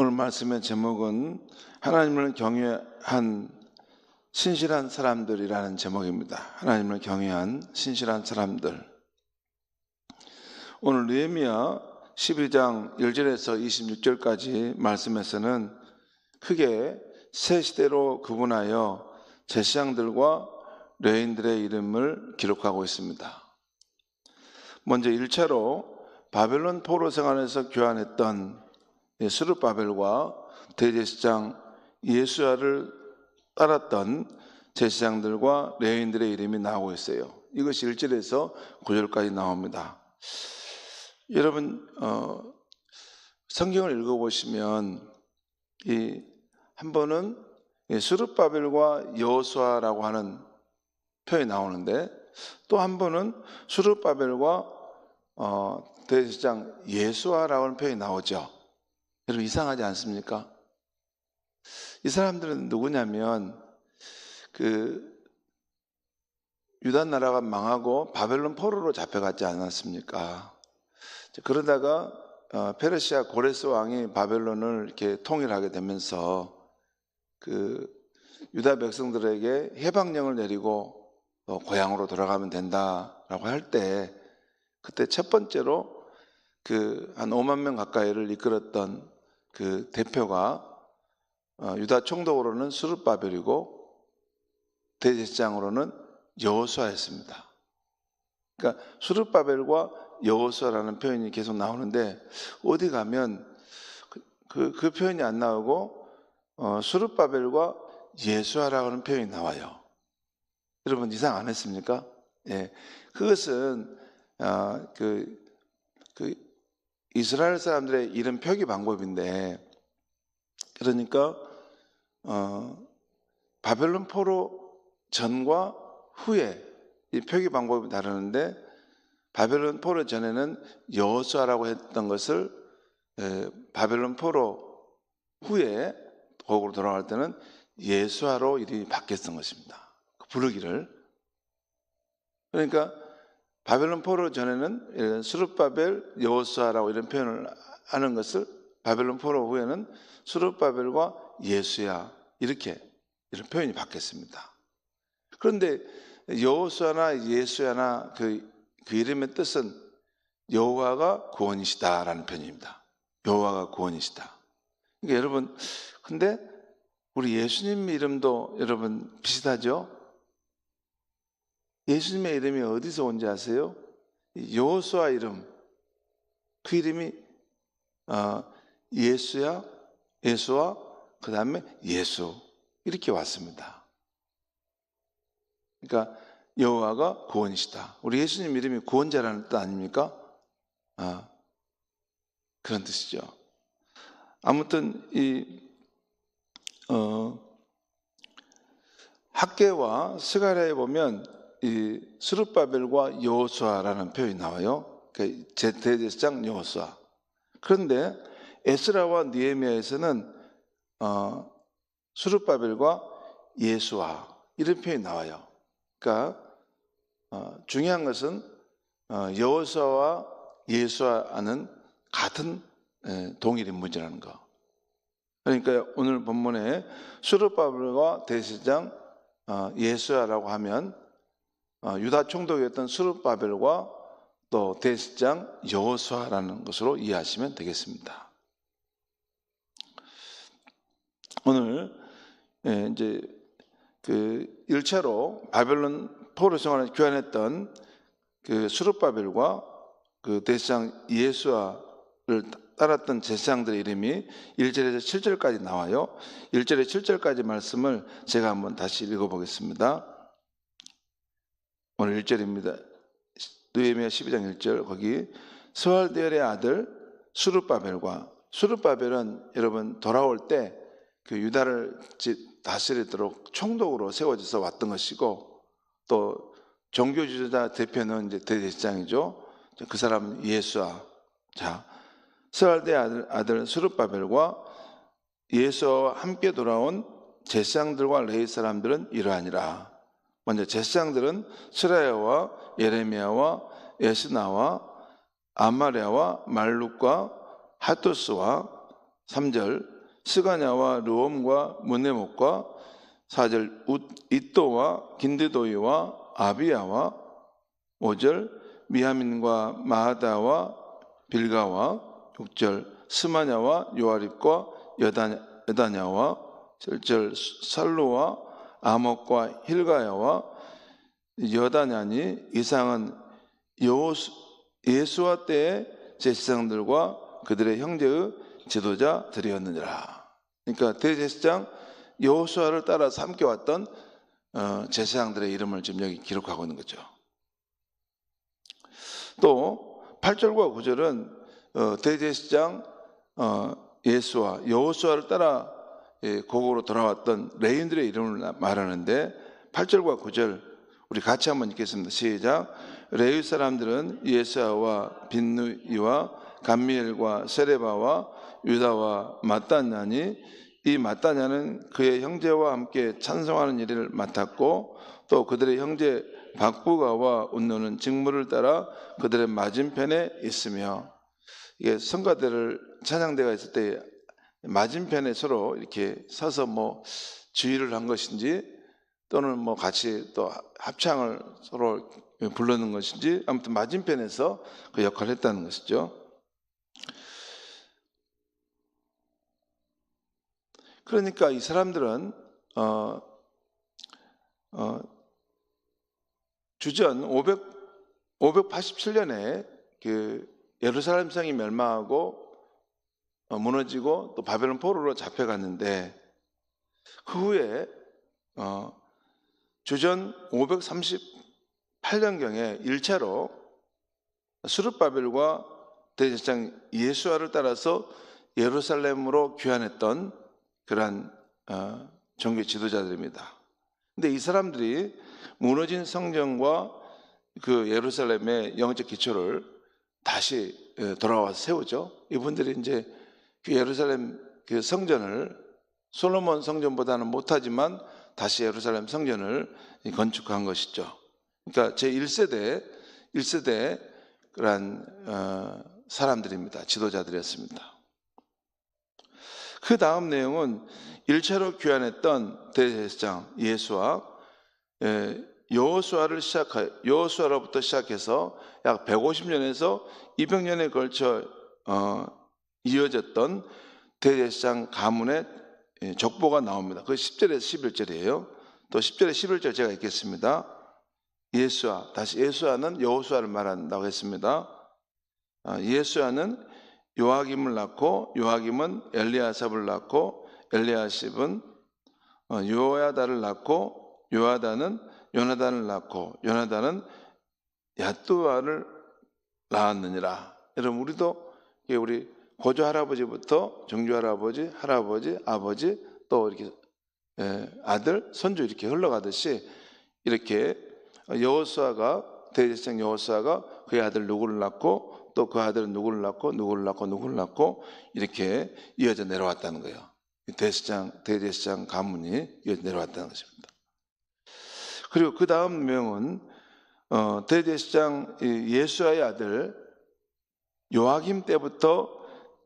오늘 말씀의 제목은 하나님을 경외한 신실한 사람들이라는 제목입니다. 하나님을 경외한 신실한 사람들. 오늘 느헤미야 12장 1절에서 26절까지 말씀에서는 크게 세 시대로 구분하여 제사장들과 레인들의 이름을 기록하고 있습니다. 먼저 1차로 바벨론 포로 생활에서 교환했던 스룹바벨과 대제사장 예수야를 따랐던 제사장들과 레인들의 이름이 나오고 있어요. 이것이 1절에서 9절까지 나옵니다. 여러분 어, 성경을 읽어보시면 이 한 번은 수르바벨과 여호수아라고 하는 표현이 나오는데 또 한 번은 수르바벨과 어, 대제사장 예수아라고 하는 표현이 나오죠. 여러분 이상하지 않습니까? 이 사람들은 누구냐면 그 유다 나라가 망하고 바벨론 포로로 잡혀갔지 않았습니까? 그러다가 어, 페르시아 고레스 왕이 바벨론을 이렇게 통일하게 되면서 그 유다 백성들에게 해방령을 내리고 어, 고향으로 돌아가면 된다라고 할 때 그때 첫 번째로 그 한 5만 명 가까이를 이끌었던 그 대표가 어, 유다 총독으로는 수르바벨이고 대제사장으로는 여호수아였습니다. 그러니까 수르바벨과 여호수아라는 표현이 계속 나오는데 어디 가면 그, 그, 그 표현이 안 나오고 어, 수르바벨과 예수아라고 하는 표현이 나와요. 여러분 이상 안 했습니까? 예, 그것은 어, 그, 그 이스라엘 사람들의 이름 표기 방법인데 그러니까 어, 바벨론 포로 전과 후에 이 표기 방법이 다르는데 바벨론 포로 전에는 여호수아라고 했던 것을 에, 바벨론 포로 후에 거꾸로 돌아갈 때는 예수아로 이름이 바뀌었던 것입니다. 그 부르기를 그러니까 바벨론 포로 전에는 수르바벨 여호수아라고 이런 표현을 하는 것을 바벨론 포로 후에는 수르바벨과 예수야 이렇게 이런 표현이 바뀌었습니다. 그런데 여호수아나 예수야나 그, 그 이름의 뜻은 여호와가 구원이시다라는 표현입니다. 여호와가 구원이시다. 그러니까 여러분 근데 우리 예수님 이름도 여러분 비슷하죠? 예수님의 이름이 어디서 온지 아세요? 여호수아 이름. 그 이름이 어, 예수야, 예수와 그 다음에 예수 이렇게 왔습니다. 그러니까 여호와가 구원이시다. 우리 예수님 이름이 구원자라는 뜻 아닙니까? 아, 그런 뜻이죠. 아무튼 이 어, 학계와 스가랴에 보면 이 스룹바벨과 여호수아라는 표현이 나와요. 그 대제사장 여호수아. 그런데 에스라와 니에미아에서는 어, 수르바벨과 예수아 이런 표현이 나와요. 그러니까 어, 중요한 것은 어, 여호수아와 예수아는 같은 에, 동일 인물이라는 거. 그러니까 오늘 본문에 수르바벨과 대제사장 어, 예수아라고 하면 어, 유다 총독이었던 수르바벨과 또 대제사장 여호수아라는 것으로 이해하시면 되겠습니다. 오늘 예, 이제 그 1차로 바벨론 포로 생활을 교환했던 그 수르바벨과 그 대제사장 예수아를 따랐던 제사장들의 이름이 1절에서 7절까지 나와요. 1절에 7절까지 말씀을 제가 한번 다시 읽어보겠습니다. 오늘 1절입니다. 느헤미야 12장 1절 거기 스왈데엘의 아들 수르바벨과 수르바벨은 여러분 돌아올 때 그 유다를 다스리도록 총독으로 세워져서 왔던 것이고 또 종교 지도자 대표는 이제 대제사장이죠. 그 사람은 예수아. 자, 스왈데 아들, 아들 수르바벨과 예수와 함께 돌아온 제사장들과 레이 사람들은 이러하니라. 먼저 제사장들은 스라야와 예레미야와 예스나와 아마레와 말룩과 하토스와 3절 스가냐와 르옴과 문네목과 4절 우- 이또와 긴드도이와 아비야와 5절 미하민과 마하다와 빌가와 6절 스마냐와 요아립과 여다냐, 여다냐와 7절 살로와 아목과 힐가야와 여다냐니 이상은 여호수, 예수와 때의 제사장들과 그들의 형제의 지도자들이었느니라. 그러니까 대제사장 여호수아를 따라서 함께 왔던 어, 제사장들의 이름을 지금 여기 기록하고 있는 거죠. 또 8절과 9절은 어, 대제사장 어, 예수와 여호수아를 따라 예, 고국으로 돌아왔던 레인들의 이름을 말하는데 8절과 9절 우리 같이 한번 읽겠습니다. 시작. 레위 사람들은 예수아와 빈누이와 감미엘과 세레바와 유다와 마따냐니 이 마따냐는 그의 형제와 함께 찬송하는 일을 맡았고 또 그들의 형제 박부가와 운노는 직무를 따라 그들의 맞은편에 있으며 이게 성가대를 찬양대가 있을 때 맞은편에 서로 이렇게 서서 뭐 주의를 한 것인지 또는 뭐 같이 또 합창을 서로 부르는 것인지 아무튼 맞은편에서 그 역할을 했다는 것이죠. 그러니까 이 사람들은 어, 어, 주전 500, 587년에 그 예루살렘 성이 멸망하고 어, 무너지고 또 바벨론 포로로 잡혀갔는데 그 후에 어, 주전 538년경에 1차로 수르바벨과 대제사장 예수아를 따라서 예루살렘으로 귀환했던 그러한 어, 종교 지도자들입니다. 근데 이 사람들이 무너진 성전과 그 예루살렘의 영적 기초를 다시 예, 돌아와서 세우죠. 이분들이 이제 그 예루살렘 그 성전을 솔로몬 성전보다는 못하지만 다시 예루살렘 성전을 건축한 것이죠. 그러니까 제 1세대 1세대 그러한 어, 사람들입니다. 지도자들이었습니다. 그 다음 내용은 1차로 귀환했던 대제사장 예수와 예, 여호수아를 시작하 여호수아로부터 시작해서 약 150년에서 200년에 걸쳐 어, 이어졌던 대제사장 가문의 예, 족보가 나옵니다. 그 10절에서 11절이에요. 또 10절에 11절 제가 읽겠습니다. 예수아 다시 예수아는 여호수아를 말한다고 했습니다. 아, 예수아는 요아김을 낳고 요아김은 엘리아삽을 낳고 엘리아십은 어, 요야다를 낳고 요야다는 요나단을 낳고 요나단은 야뚜아를 낳았느니라. 여러분 우리도 우리 고조 할아버지부터 정조 할아버지, 할아버지, 아버지 또 이렇게 예, 아들, 손주 이렇게 흘러가듯이 이렇게 여호수아가 대제사장 여호수아가 그의 아들 누구를 낳고 또 그 아들은 누구를 낳고 누구를 낳고 누구를 낳고 이렇게 이어져 내려왔다는 거예요. 대제사장 대제사장 가문이 이어져 내려왔다는 것입니다. 그리고 그 다음 명은 어, 대제사장 이 예수아의 아들 요아김 때부터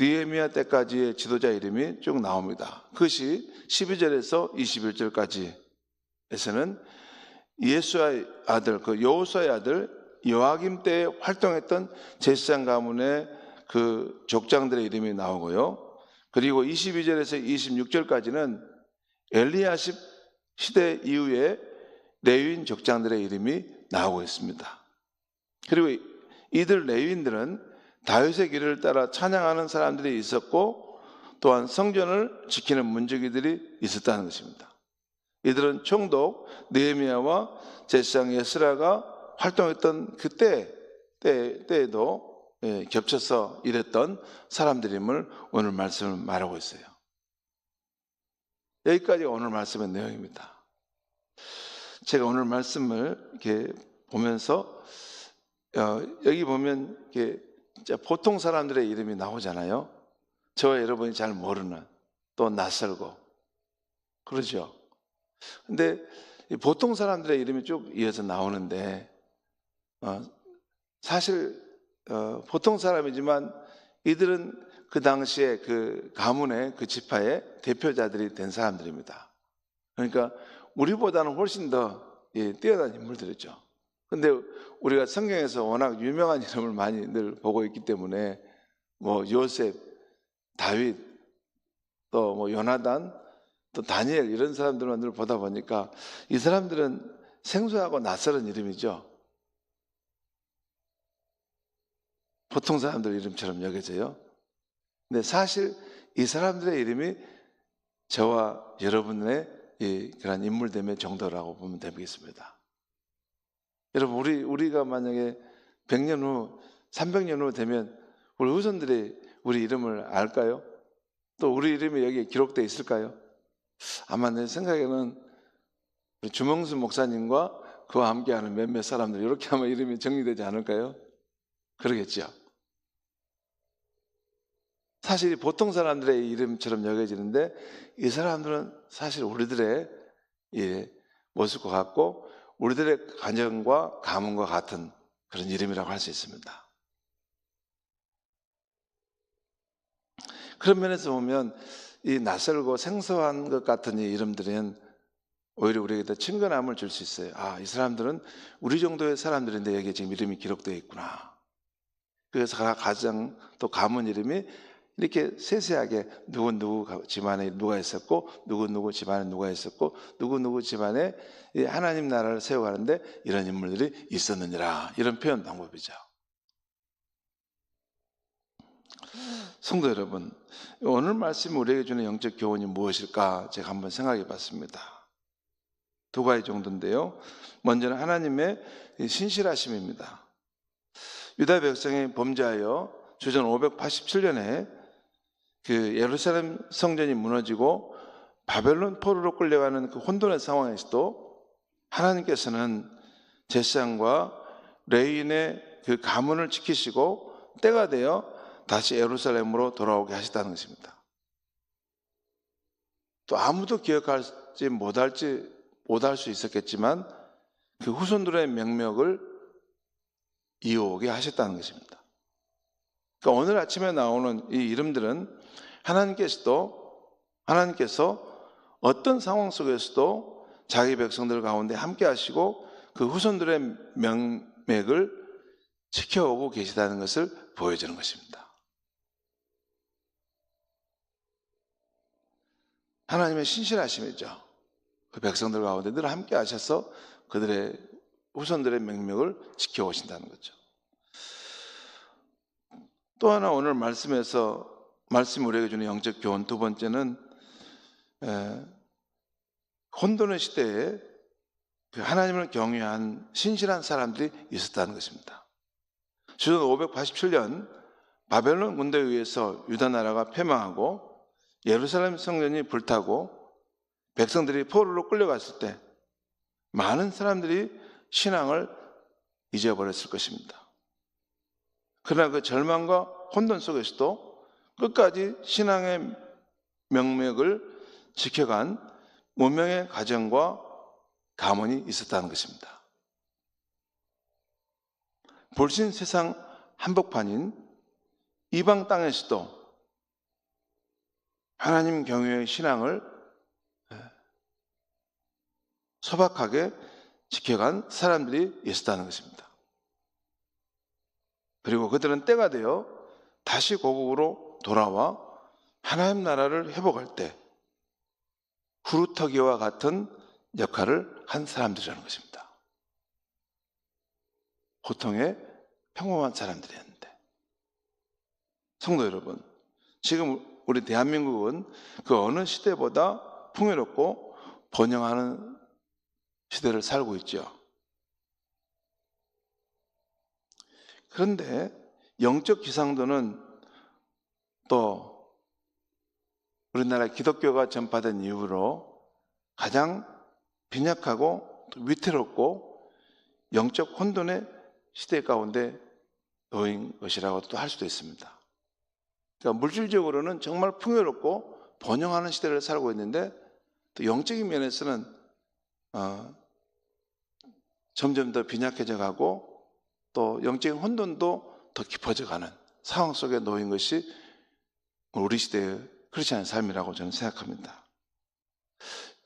니에미아 때까지의 지도자 이름이 쭉 나옵니다. 그것이 12절에서 21절까지에서는 예수아의 아들, 그 여호수아의 아들 요아김 때 활동했던 제사장 가문의 그 족장들의 이름이 나오고요. 그리고 22절에서 26절까지는 엘리야십 시대 이후에 레위인 족장들의 이름이 나오고 있습니다. 그리고 이들 레위인들은 다윗의 길을 따라 찬양하는 사람들이 있었고 또한 성전을 지키는 문지기들이 있었다는 것입니다. 이들은 총독 느헤미야와 제사장 예스라가 활동했던 그때 때, 때에도 예, 겹쳐서 일했던 사람들임을 오늘 말씀을 말하고 있어요. 여기까지 오늘 말씀의 내용입니다. 제가 오늘 말씀을 이렇게 보면서 어, 여기 보면 이렇게 진짜 보통 사람들의 이름이 나오잖아요. 저와 여러분이 잘 모르는 또 낯설고 그러죠. 근데 이 보통 사람들의 이름이 쭉 이어서 나오는데 어, 사실 어, 보통 사람이지만 이들은 그 당시에 그 가문의 그 지파의 대표자들이 된 사람들입니다. 그러니까 우리보다는 훨씬 더 예, 뛰어난 인물들이죠. 근데 우리가 성경에서 워낙 유명한 이름을 많이 늘 보고 있기 때문에 뭐 요셉, 다윗, 또 뭐 요나단, 또 다니엘 이런 사람들만 늘 보다 보니까 이 사람들은 생소하고 낯설은 이름이죠. 보통 사람들 이름처럼 여겨져요. 근데 사실 이 사람들의 이름이 저와 여러분의 이 그런 인물 됨의 정도라고 보면 되겠습니다. 여러분 우리 우리가 만약에 100년 후, 300년 후 되면 우리 후손들이 우리 이름을 알까요? 또 우리 이름이 여기에 기록되어 있을까요? 아마 내 생각에는 주몽수 목사님과 그와 함께하는 몇몇 사람들 이렇게 하면 이름이 정리되지 않을까요? 그러겠죠. 사실 보통 사람들의 이름처럼 여겨지는데 이 사람들은 사실 우리들의 예, 모습과 같고 우리들의 가정과 가문과 같은 그런 이름이라고 할 수 있습니다. 그런 면에서 보면 이 낯설고 생소한 것 같은 이 이름들은 오히려 우리에게 더 친근함을 줄 수 있어요. 아, 이 사람들은 우리 정도의 사람들인데 여기에 지금 이름이 기록되어 있구나. 그래서 가장 또 가문 이름이 이렇게 세세하게 누구 누구 집안에 누가 있었고 누구 누구 집안에 누가 있었고 누구 누구 집안에 하나님 나라를 세워가는데 이런 인물들이 있었느니라 이런 표현 방법이죠. 성도 여러분, 오늘 말씀 우리에게 주는 영적 교훈이 무엇일까 제가 한번 생각해 봤습니다. 두 가지 정도인데요. 먼저는 하나님의 신실하심입니다. 유다 백성이 범죄하여 주전 587년에 그 예루살렘 성전이 무너지고 바벨론 포로로 끌려가는 그 혼돈의 상황에서도 하나님께서는 제사장과 레인의 그 가문을 지키시고 때가 되어 다시 예루살렘으로 돌아오게 하셨다는 것입니다. 또 아무도 기억할지 못할지 못할 수 있었겠지만 그 후손들의 명맥을 이어오게 하셨다는 것입니다. 그러니까 오늘 아침에 나오는 이 이름들은 하나님께서도 하나님께서 어떤 상황 속에서도 자기 백성들 가운데 함께 하시고 그 후손들의 명맥을 지켜오고 계시다는 것을 보여주는 것입니다. 하나님의 신실하심이죠. 그 백성들 가운데 늘 함께 하셔서 그들의 후손들의 명맥을 지켜오신다는 거죠. 또 하나 오늘 말씀에서 말씀 우리에게 주는 영적 교훈 두 번째는 에, 혼돈의 시대에 그 하나님을 경외한 신실한 사람들이 있었다는 것입니다. 주전 587년 바벨론 군대에 의해서 유다 나라가 패망하고 예루살렘 성전이 불타고 백성들이 포로로 끌려갔을 때 많은 사람들이 신앙을 잊어버렸을 것입니다. 그러나 그 절망과 혼돈 속에서도 끝까지 신앙의 명맥을 지켜간 무명의 가정과 가문이 있었다는 것입니다. 볼신 세상 한복판인 이방 땅에서도 하나님 경외의 신앙을 소박하게 지켜간 사람들이 있었다는 것입니다. 그리고 그들은 때가 되어 다시 고국으로 돌아와 하나님 나라를 회복할 때 후루터기와 같은 역할을 한 사람들이라는 것입니다. 보통의 평범한 사람들이었는데 성도 여러분 지금 우리 대한민국은 그 어느 시대보다 풍요롭고 번영하는 시대를 살고 있죠. 그런데 영적 기상도는 또 우리나라 기독교가 전파된 이후로 가장 빈약하고 위태롭고 영적 혼돈의 시대 가운데 놓인 것이라고 또할 수도 있습니다. 그러니까 물질적으로는 정말 풍요롭고 번영하는 시대를 살고 있는데 또 영적인 면에서는 어, 점점 더 빈약해져 가고 또 영적인 혼돈도 더 깊어져 가는 상황 속에 놓인 것이 우리 시대의 크리스천의 삶이라고 저는 생각합니다.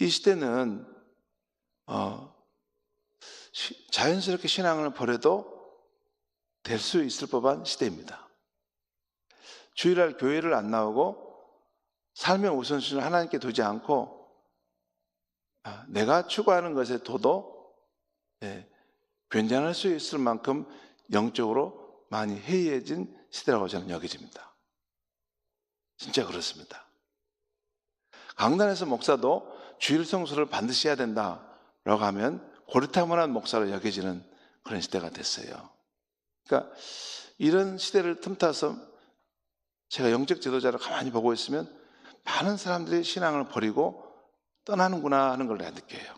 이 시대는 어, 시- 자연스럽게 신앙을 버려도 될 수 있을 법한 시대입니다. 주일날 교회를 안 나오고 삶의 우선순위를 하나님께 두지 않고 아, 내가 추구하는 것에 도도 예, 변장할 수 있을 만큼 영적으로 많이 해이해진 시대라고 저는 여겨집니다. 진짜 그렇습니다. 강단에서 목사도 주일 성수를 반드시 해야 된다라고 하면 고리타문한 목사로 여겨지는 그런 시대가 됐어요. 그러니까 이런 시대를 틈타서 제가 영적 지도자를 가만히 보고 있으면 많은 사람들이 신앙을 버리고 떠나는구나 하는 걸 내가 느껴요.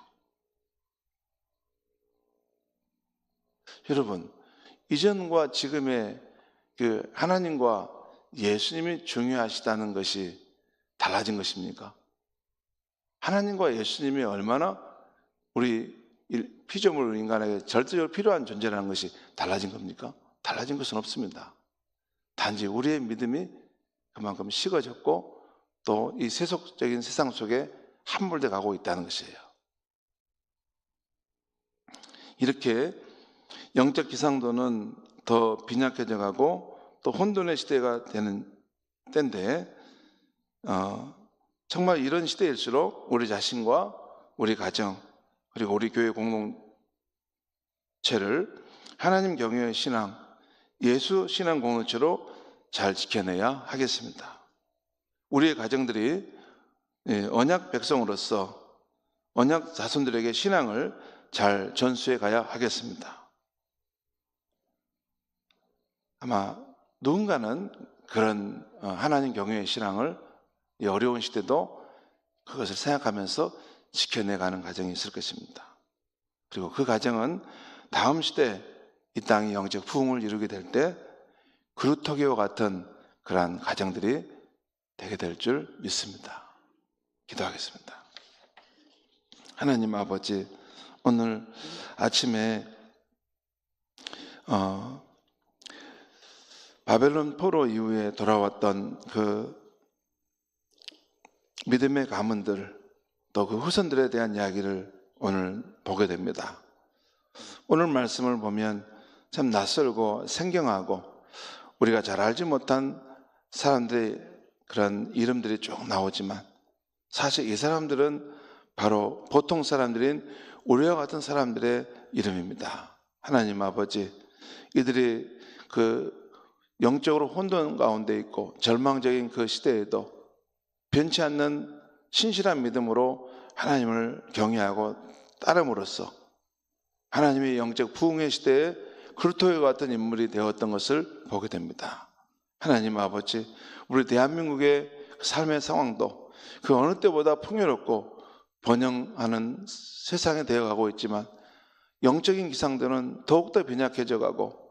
여러분, 이전과 지금의 그 하나님과 예수님이 중요하시다는 것이 달라진 것입니까? 하나님과 예수님이 얼마나 우리 일- 피조물 인간에게 절대적으로 필요한 존재라는 것이 달라진 겁니까? 달라진 것은 없습니다. 단지 우리의 믿음이 그만큼 식어졌고 또 이 세속적인 세상 속에 함몰돼 가고 있다는 것이에요. 이렇게 영적 기상도는 더 빈약해져 가고 또 혼돈의 시대가 되는 때인데 어, 정말 이런 시대일수록 우리 자신과 우리 가정 그리고 우리 교회 공동체를 하나님 경외의 신앙, 예수 신앙 공동체로 잘 지켜내야 하겠습니다. 우리의 가정들이 예, 언약 백성으로서 언약 자손들에게 신앙을 잘 전수해 가야 하겠습니다. 아마 누군가는 그런 어, 하나님 경외의 신앙을 이 어려운 시대도 그것을 생각하면서 지켜내가는 가정이 있을 것입니다. 그리고 그 가정은 다음 시대 이 땅이 영적 부흥을 이루게 될 때 그루터기와 같은 그러한 가정들이 되게 될 줄 믿습니다. 기도하겠습니다. 하나님 아버지, 오늘 아침에 어, 바벨론 포로 이후에 돌아왔던 그 믿음의 가문들 또 그 후손들에 대한 이야기를 오늘 보게 됩니다. 오늘 말씀을 보면 참 낯설고 생경하고 우리가 잘 알지 못한 사람들의 그런 이름들이 쭉 나오지만 사실 이 사람들은 바로 보통 사람들인 우리와 같은 사람들의 이름입니다. 하나님 아버지, 이들이 그 영적으로 혼돈 가운데 있고 절망적인 그 시대에도 변치 않는 신실한 믿음으로 하나님을 경외하고 따름으로써 하나님의 영적 부흥의 시대에 그루토의 같은 인물이 되었던 것을 보게 됩니다. 하나님 아버지, 우리 대한민국의 삶의 상황도 그 어느 때보다 풍요롭고 번영하는 세상에 되어가고 있지만 영적인 기상들은 더욱더 빈약해져 가고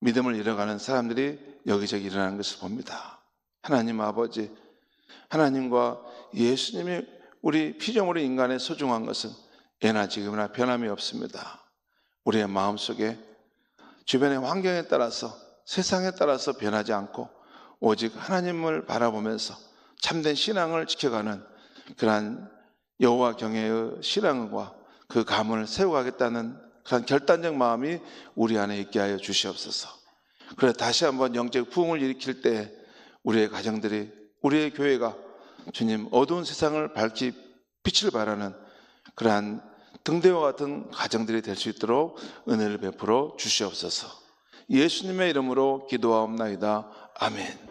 믿음을 잃어가는 사람들이 여기저기 일어나는 것을 봅니다. 하나님 아버지, 하나님과 예수님이 우리 피조물의 인간의 소중한 것은 예나 지금이나 변함이 없습니다. 우리의 마음 속에 주변의 환경에 따라서 세상에 따라서 변하지 않고 오직 하나님을 바라보면서 참된 신앙을 지켜가는 그러한 여호와 경외의 신앙과 그 가문을 세워가겠다는 그런 결단적 마음이 우리 안에 있게 하여 주시옵소서. 그래 다시 한번 영적 부흥을 일으킬 때 우리의 가정들이 우리의 교회가 주님 어두운 세상을 밝히 빛을 발하는 그러한 등대와 같은 가정들이 될 수 있도록 은혜를 베풀어 주시옵소서. 예수님의 이름으로 기도하옵나이다. 아멘.